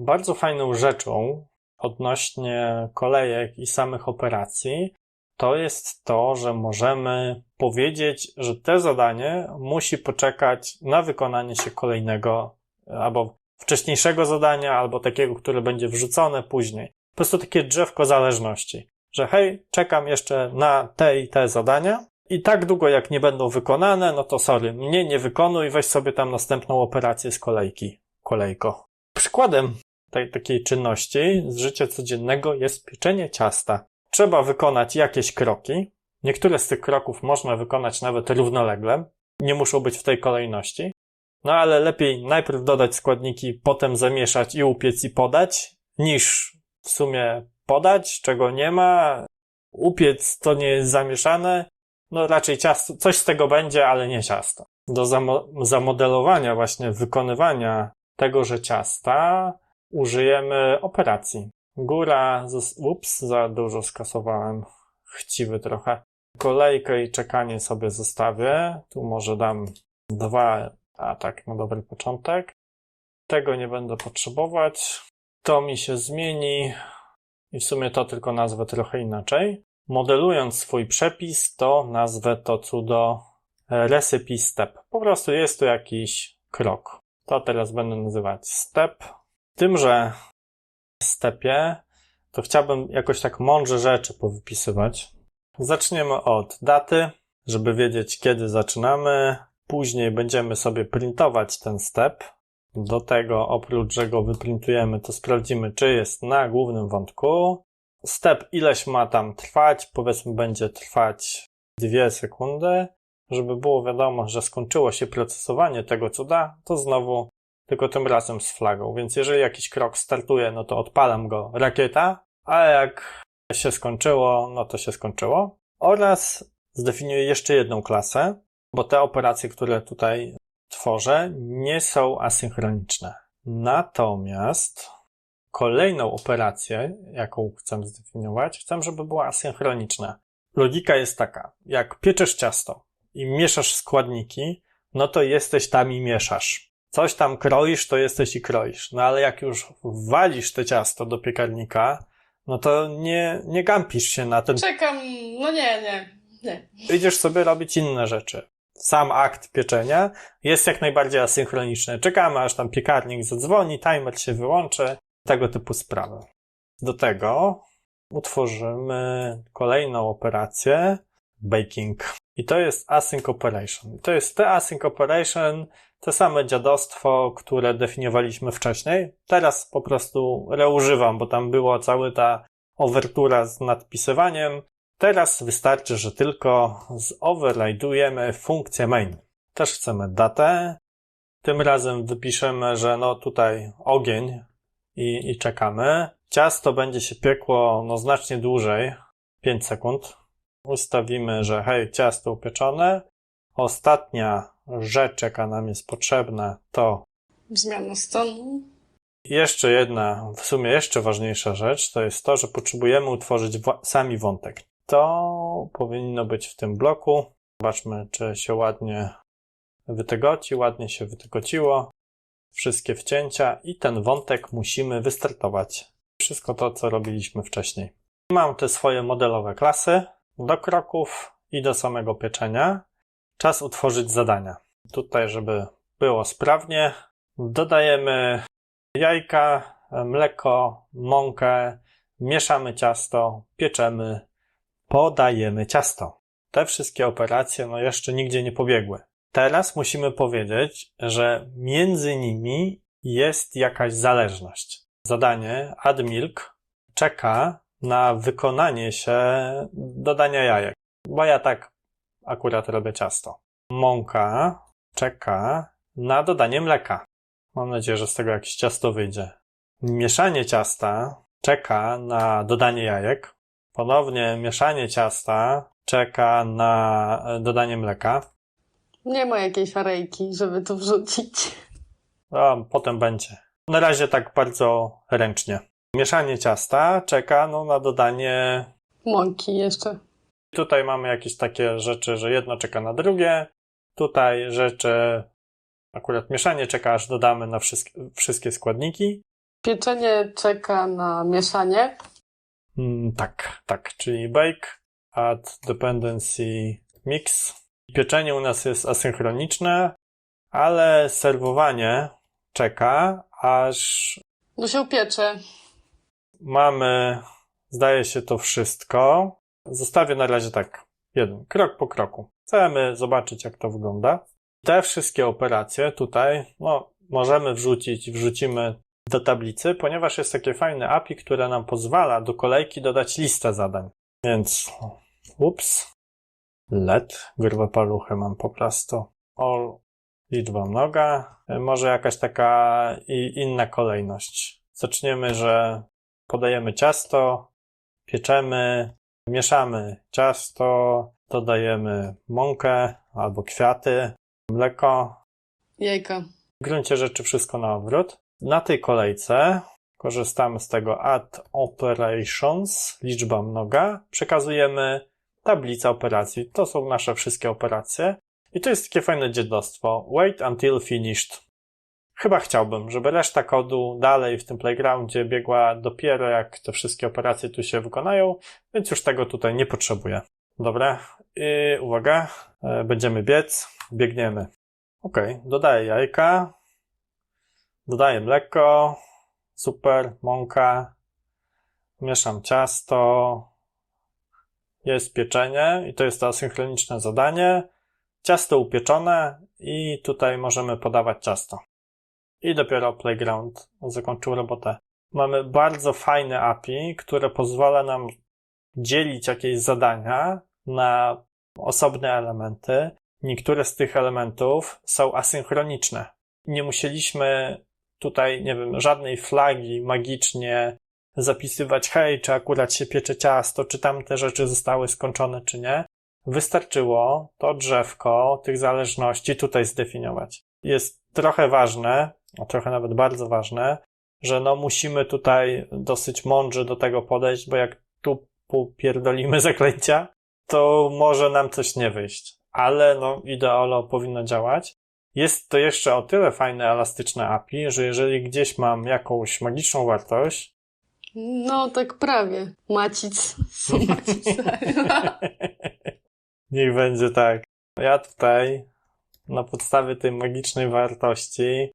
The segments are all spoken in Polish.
Bardzo fajną rzeczą odnośnie kolejek i samych operacji to jest to, że możemy powiedzieć, że te zadanie musi poczekać na wykonanie się kolejnego albo wcześniejszego zadania, albo takiego, które będzie wrzucone później. Po prostu takie drzewko zależności, że hej, czekam jeszcze na te i te zadania i tak długo jak nie będą wykonane, no to sorry, mnie nie wykonuj, weź sobie tam następną operację z kolejki, kolejko. Przykładem tej takiej czynności z życia codziennego jest pieczenie ciasta. Trzeba wykonać jakieś kroki. Niektóre z tych kroków można wykonać nawet równolegle. Nie muszą być w tej kolejności. No ale lepiej najpierw dodać składniki, potem zamieszać i upiec i podać, niż w sumie podać, czego nie ma. Upiec to nie jest zamieszane. No raczej ciasto, coś z tego będzie, ale nie ciasto. Do zamo- zamodelowania właśnie wykonywania tegoże ciasta użyjemy operacji. Góra, ups, za dużo skasowałem. Chciwy trochę. Kolejkę i czekanie sobie zostawię. Tu może dam dwa, a tak, na dobry początek. Tego nie będę potrzebować. To mi się zmieni i w sumie to tylko nazwę trochę inaczej. Modelując swój przepis, to nazwę to cudo recipe step. Po prostu jest to jakiś krok. To teraz będę nazywać step. Tymże stepie to chciałbym jakoś tak mądrze rzeczy powypisywać. Zaczniemy od daty, żeby wiedzieć kiedy zaczynamy. Później będziemy sobie printować ten step. Do tego oprócz, że go wyprintujemy, to sprawdzimy, czy jest na głównym wątku. Step ileś ma tam trwać, powiedzmy będzie trwać 2 sekundy. Żeby było wiadomo, że skończyło się procesowanie tego cuda, to znowu tylko tym razem z flagą. Więc jeżeli jakiś krok startuje, no to odpalam go rakieta, a jak się skończyło, no to się skończyło. Oraz zdefiniuję jeszcze jedną klasę, bo te operacje, które tutaj tworzę, nie są asynchroniczne. Natomiast kolejną operację, jaką chcę zdefiniować, chcę, żeby była asynchroniczna. Logika jest taka, jak pieczesz ciasto i mieszasz składniki, no to jesteś tam i mieszasz. Coś tam kroisz, to jesteś i kroisz. No ale jak już walisz te ciasto do piekarnika, no to nie, nie gampisz się na tym. Czekam, no nie, nie, nie. Idziesz sobie robić inne rzeczy. Sam akt pieczenia jest jak najbardziej asynchroniczny. Czekamy, aż tam piekarnik zadzwoni, timer się wyłączy, tego typu sprawy. Do tego utworzymy kolejną operację baking. I to jest async operation. To jest te async operation, te same dziadostwo, które definiowaliśmy wcześniej. Teraz po prostu reużywam, bo tam była cała ta overtura z nadpisywaniem. Teraz wystarczy, że tylko zoverride'ujemy funkcję main. Też chcemy datę. Tym razem wypiszemy, że no tutaj ogień i, i czekamy. Ciasto będzie się piekło no znacznie dłużej, 5 sekund. Ustawimy, że hej, ciasto upieczone. Ostatnia rzecz, jaka nam jest potrzebna, to Zmiana stanu. jeszcze jedna, w sumie jeszcze ważniejsza rzecz, to jest to, że potrzebujemy utworzyć sami wątek. To powinno być w tym bloku. Zobaczmy, czy się ładnie wytygoci, ładnie się wytygociło. Wszystkie wcięcia i ten wątek musimy wystartować. Wszystko to, co robiliśmy wcześniej. Mam te swoje modelowe klasy do kroków i do samego pieczenia. Czas utworzyć zadania. Tutaj, żeby było sprawnie, dodajemy jajka, mleko, mąkę, mieszamy ciasto, pieczemy, podajemy ciasto. Te wszystkie operacje no jeszcze nigdzie nie pobiegły. Teraz musimy powiedzieć, że między nimi jest jakaś zależność. Zadanie add milk czeka na wykonanie się dodania jajek, bo ja tak akurat robię ciasto. Mąka czeka na dodanie mleka. Mam nadzieję, że z tego jakieś ciasto wyjdzie. Mieszanie ciasta czeka na dodanie jajek. Ponownie mieszanie ciasta czeka na dodanie mleka. Nie ma jakiejś arejki, żeby to wrzucić. A potem będzie. Na razie tak bardzo ręcznie. Mieszanie ciasta czeka no, na dodanie. Mąki jeszcze. Tutaj mamy jakieś takie rzeczy, że jedno czeka na drugie. Tutaj rzeczy, akurat mieszanie czeka, aż dodamy na wszystkie, wszystkie składniki. Pieczenie czeka na mieszanie. Mm, tak, tak, czyli bake, add dependency mix. Pieczenie u nas jest asynchroniczne, ale serwowanie czeka, aż No się upiecze. Mamy, zdaje się to wszystko. Zostawię na razie tak, jeden, krok po kroku. Chcemy zobaczyć, jak to wygląda. Te wszystkie operacje tutaj, no, możemy wrzucić, wrzucimy do tablicy, ponieważ jest takie fajne API, które nam pozwala do kolejki dodać listę zadań. Więc, ups, let, grube paluchy mam po prostu. All, liczba mnoga, może jakaś taka i inna kolejność. Zaczniemy, że podajemy ciasto, pieczemy, mieszamy ciasto, dodajemy mąkę albo kwiaty, mleko, Jajka. w gruncie rzeczy wszystko na odwrót. Na tej kolejce korzystamy z tego add operations, liczba mnoga, przekazujemy tablicę operacji. To są nasze wszystkie operacje. I to jest takie fajne dziadostwo. Wait until finished. Chyba chciałbym, żeby reszta kodu dalej w tym playgroundzie biegła dopiero jak te wszystkie operacje tu się wykonają, więc już tego tutaj nie potrzebuję. Dobra, i uwaga, e, będziemy biec, biegniemy. Ok, dodaję jajka, dodaję mleko, super, mąka, mieszam ciasto, jest pieczenie i to jest to asynchroniczne zadanie. Ciasto upieczone i tutaj możemy podawać ciasto. I dopiero Playground zakończył robotę. Mamy bardzo fajne API, które pozwala nam dzielić jakieś zadania na osobne elementy. Niektóre z tych elementów są asynchroniczne. Nie musieliśmy tutaj, nie wiem, żadnej flagi magicznie zapisywać, hej, czy akurat się piecze ciasto, czy tam te rzeczy zostały skończone, czy nie. Wystarczyło to drzewko tych zależności tutaj zdefiniować. Jest trochę ważne, a trochę nawet bardzo ważne, że no musimy tutaj dosyć mądrze do tego podejść, bo jak tu popierdolimy zaklęcia, to może nam coś nie wyjść. Ale no ideolo powinno działać. Jest to jeszcze o tyle fajne, elastyczne API, że jeżeli gdzieś mam jakąś magiczną wartość, No tak prawie. Macic. Macic. Niech będzie tak. Ja tutaj na podstawie tej magicznej wartości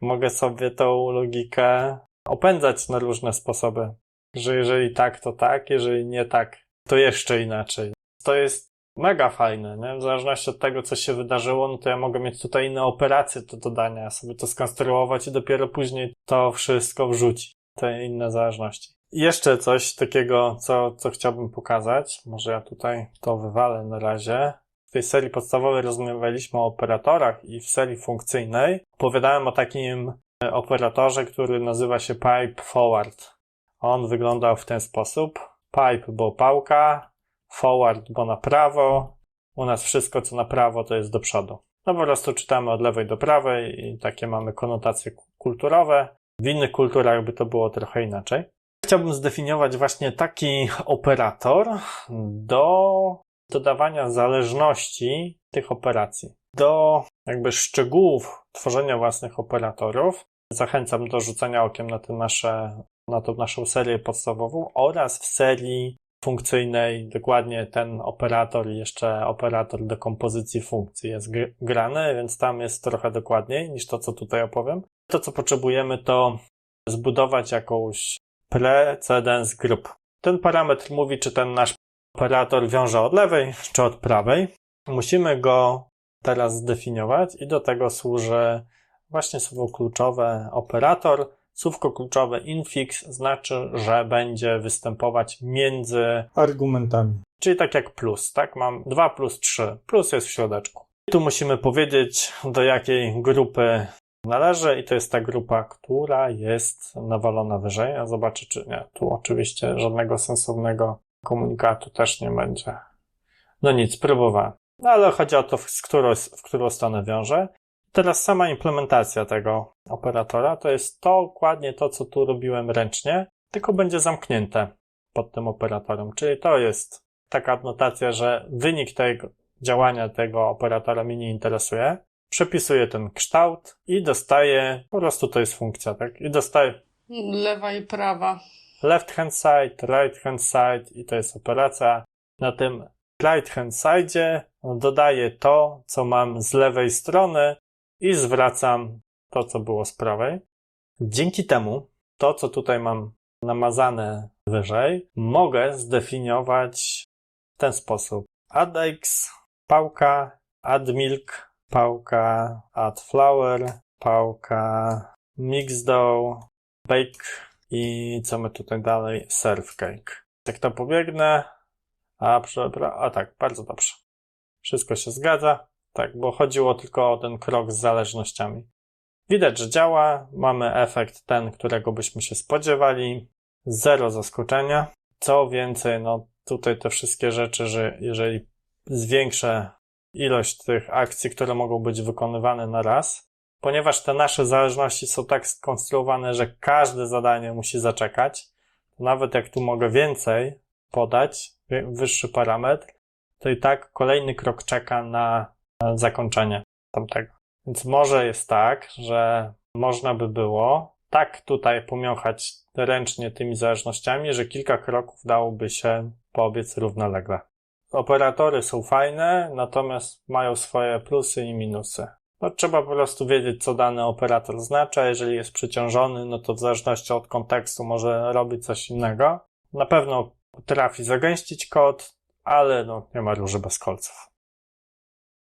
mogę sobie tą logikę opędzać na różne sposoby. Że jeżeli tak, to tak, jeżeli nie tak, to jeszcze inaczej. To jest mega fajne, nie? W zależności od tego, co się wydarzyło, no to ja mogę mieć tutaj inne operacje do dodania, sobie to skonstruować i dopiero później to wszystko wrzucić. Te inne zależności. I Jeszcze coś takiego, co, co chciałbym pokazać. Może ja tutaj to wywalę na razie. Tej serii podstawowej rozmawialiśmy o operatorach i w serii funkcyjnej opowiadałem o takim e, operatorze, który nazywa się pipe forward. On wyglądał w ten sposób. Pipe, bo pałka, forward, bo na prawo. U nas wszystko, co na prawo, to jest do przodu. No po prostu czytamy od lewej do prawej i takie mamy konotacje ku- kulturowe. W innych kulturach by to było trochę inaczej. Chciałbym zdefiniować właśnie taki operator do dodawania zależności tych operacji. Do jakby szczegółów tworzenia własnych operatorów zachęcam do rzucenia okiem na, te nasze, na tą naszą serię podstawową oraz w serii funkcyjnej dokładnie ten operator i jeszcze operator do kompozycji funkcji jest gr- grany, więc tam jest trochę dokładniej niż to, co tutaj opowiem. To, co potrzebujemy, to zbudować jakąś precedence group. Ten parametr mówi, czy ten nasz operator wiąże od lewej, czy od prawej. Musimy go teraz zdefiniować i do tego służy właśnie słowo kluczowe operator. Słówko kluczowe infix znaczy, że będzie występować między argumentami. Czyli tak jak plus, tak? Mam 2 plus 3. Plus jest w środeczku. I tu musimy powiedzieć, do jakiej grupy należy i to jest ta grupa, która jest nawalona wyżej. Ja zobaczę, czy nie. Tu oczywiście żadnego sensownego komunikatu też nie będzie. No nic, próbowałem. No ale chodzi o to, w którą, w którą stronę wiąże. Teraz sama implementacja tego operatora to jest dokładnie to, co tu robiłem ręcznie, tylko będzie zamknięte pod tym operatorem. Czyli to jest taka adnotacja, że wynik tego działania tego operatora mnie nie interesuje. Przepisuję ten kształt i dostaję, po prostu to jest funkcja, tak? I dostaję, Lewa i prawa. Left hand side, right hand side i to jest operacja. Na tym right hand side dodaję to, co mam z lewej strony i zwracam to, co było z prawej. Dzięki temu to, co tutaj mam namazane wyżej, mogę zdefiniować w ten sposób. Add eggs, pałka, add milk, pałka, add flour, pałka, mix dough, bake i co my tutaj dalej? Serve cake. Jak to pobiegnę, a, przebra- a tak, bardzo dobrze. Wszystko się zgadza. Tak, bo chodziło tylko o ten krok z zależnościami. Widać, że działa. Mamy efekt ten, którego byśmy się spodziewali. Zero zaskoczenia. Co więcej, no tutaj te wszystkie rzeczy, że jeżeli zwiększę ilość tych akcji, które mogą być wykonywane na raz, ponieważ te nasze zależności są tak skonstruowane, że każde zadanie musi zaczekać, to nawet jak tu mogę więcej podać, wy- wyższy parametr, to i tak kolejny krok czeka na zakończenie tamtego. Więc może jest tak, że można by było tak tutaj pomiąchać ręcznie tymi zależnościami, że kilka kroków dałoby się poobiec równolegle. Operatory są fajne, natomiast mają swoje plusy i minusy. No, trzeba po prostu wiedzieć, co dany operator znaczy. a Jeżeli jest przyciążony, no to w zależności od kontekstu może robić coś innego. Na pewno potrafi zagęścić kod, ale no, nie ma róży bez kolców.